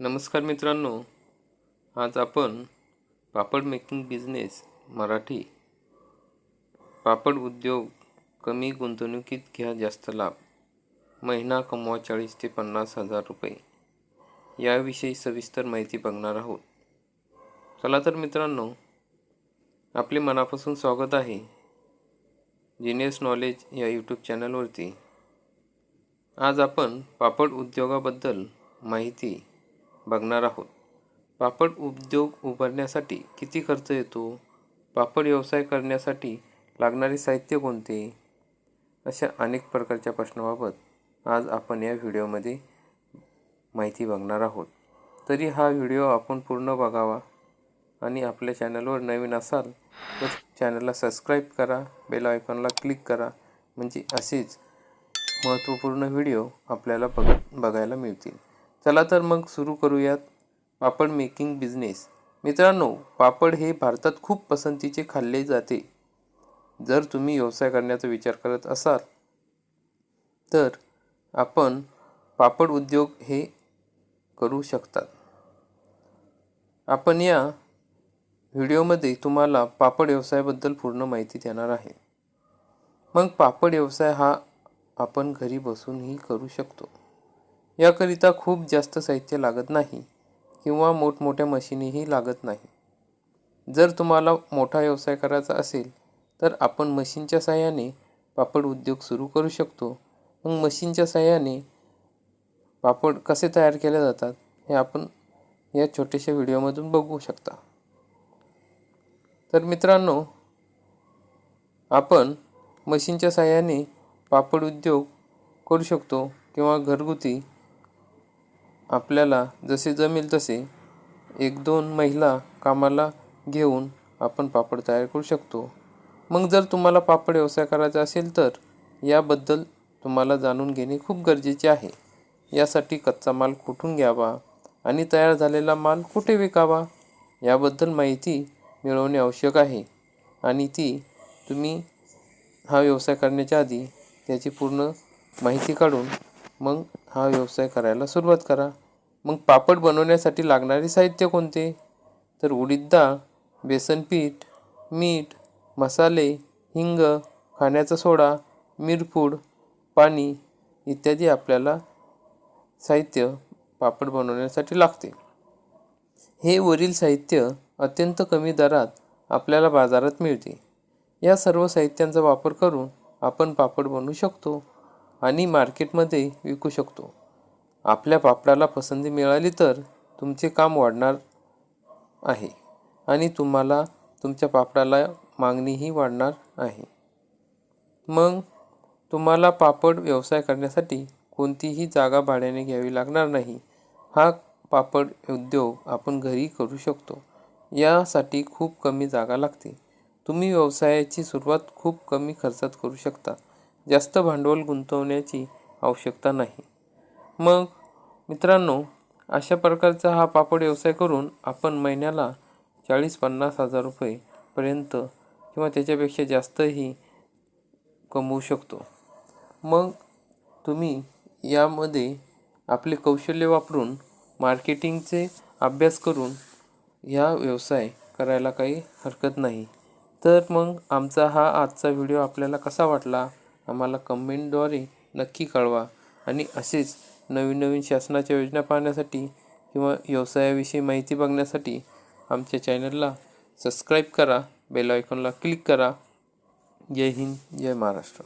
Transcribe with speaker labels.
Speaker 1: नमस्कार मित्रांनो आज आपण पापड मेकिंग बिझनेस मराठी पापड उद्योग कमी गुंतवणुकीत घ्या जास्त लाभ. महिना कमवा चाळीस ते पन्नास हजार रुपये. याविषयी सविस्तर माहिती बघणार आहोत. चला तर मित्रांनो आपले मनापासून स्वागत आहे. जिनियस नॉलेज या यूट्यूब चॅनलवरती आज आपण पापड उद्योगाबद्दल माहिती बघणार आहोत. पापड उद्योग उभारण्यासाठी किती खर्च येतो? पापड व्यवसाय करण्यासाठी लागणारे साहित्य कोणते? अशा अनेक प्रकारच्या प्रश्नाबाबत आज आपण या व्हिडिओमध्ये माहिती बघणार आहोत. तरी हा व्हिडिओ आपण पूर्ण बघावा आणि आपल्या चॅनलवर नवीन असाल तर चॅनलला सबस्क्राईब करा बेल आयकॉनला क्लिक करा. म्हणजे असेच महत्त्वपूर्ण व्हिडिओ आपल्याला बघ बघायला मिळतील. चला तर मग सुरू करूयात. पापड मेकिंग बिझनेस मित्रांनो पापड हे भारतात खूप पसंतीचे खाल्ले जाते. जर तुम्ही व्यवसाय करण्याचा विचार करत असाल तर आपण पापड उद्योग हे करू शकतात. आपण या व्हिडिओमध्ये तुम्हाला पापड व्यवसायाबद्दल पूर्ण माहिती देणार आहे. मग पापड व्यवसाय हा आपण घरी बसूनही करू शकतो. याकरिता खूप जास्त साहित्य लागत नाही किंवा मोठमोठ्या मशीनीही लागत नाही. जर तुम्हाला मोठा व्यवसाय करायचा असेल तर आपण मशीनच्या साहाय्याने पापड उद्योग सुरू करू शकतो. मग मशीनच्या साहाय्याने पापड कसे तयार केले जातात हे आपण या छोट्याशा व्हिडिओमधून बघू शकता. तर मित्रांनो आपण मशीनच्या साहाय्याने पापड उद्योग करू शकतो किंवा घरगुती आपल्याला जसे जमेल तसे एक दोन महिला कामाला घेऊन आपण पापड तयार करू शकतो. मग जर तुम्हाला पापड व्यवसाय करायचा असेल तर याबद्दल तुम्हाला जाणून घेणे खूप गरजेचे आहे. यासाठी कच्चा माल कुठून घ्यावा आणि तयार झालेला माल कुठे विकावा याबद्दल माहिती मिळवणे आवश्यक आहे. आणि ती तुम्ही हा व्यवसाय करण्याच्या आधी त्याची पूर्ण माहिती काढून मग हा व्यवसाय करायला सुरुवात करा. मग पापड बनवण्यासाठी लागणारे साहित्य कोणते? तर उडीद डाळ बेसन पीठ मीठ मसाले हिंग खाण्याचा सोडा मिरपूड पाणी इत्यादी आपल्याला साहित्य पापड बनवण्यासाठी लागते. हे वरील साहित्य अत्यंत कमी दरात आपल्याला बाजारात मिळते. या सर्व साहित्यांचा वापर करून आपण पापड बनवू शकतो. आणि मार्केटमध्ये विकू शकतो. आपल्या पापडाला पसंती मिळाली तर तुमचे काम वाढणार आहे आणि तुम्हाला तुमच्या पापडाला मागणीही वाढणार आहे. मग तुम्हाला पापड व्यवसाय करण्यासाठी कोणतीही जागा भाड्याने घ्यावी लागणार नाही. हा पापड उद्योग आपण घरी करू शकतो. यासाठी खूप कमी जागा लागते. तुम्ही व्यवसायाची सुरुवात खूप कमी खर्चात करू शकता. जास्त भांडवल गुंतवण्याची आवश्यकता नाही. मग मित्रांनो अशा प्रकारचा हा पापड व्यवसाय करून आपण महिन्याला चाळीस पन्नास हजार रुपयेपर्यंत किंवा त्याच्यापेक्षा जास्तही कमवू शकतो. मग तुम्ही यामध्ये आपले कौशल्य वापरून मार्केटिंगचे अभ्यास करून ह्या व्यवसाय करायला काही हरकत नाही. तर मग आमचा हा आजचा व्हिडिओ आपल्याला कसा वाटला? आम्हाला कमेंटद्वारे नक्की कळवा. आणि असेच नवीन नवीन शासनाच्या योजना पाहण्यासाठी किंवा व्यवसायाविषयी माहिती बघण्यासाठी आमच्या चॅनलला सबस्क्राईब करा बेल आयकॉनला क्लिक करा. जय हिंद जय महाराष्ट्र.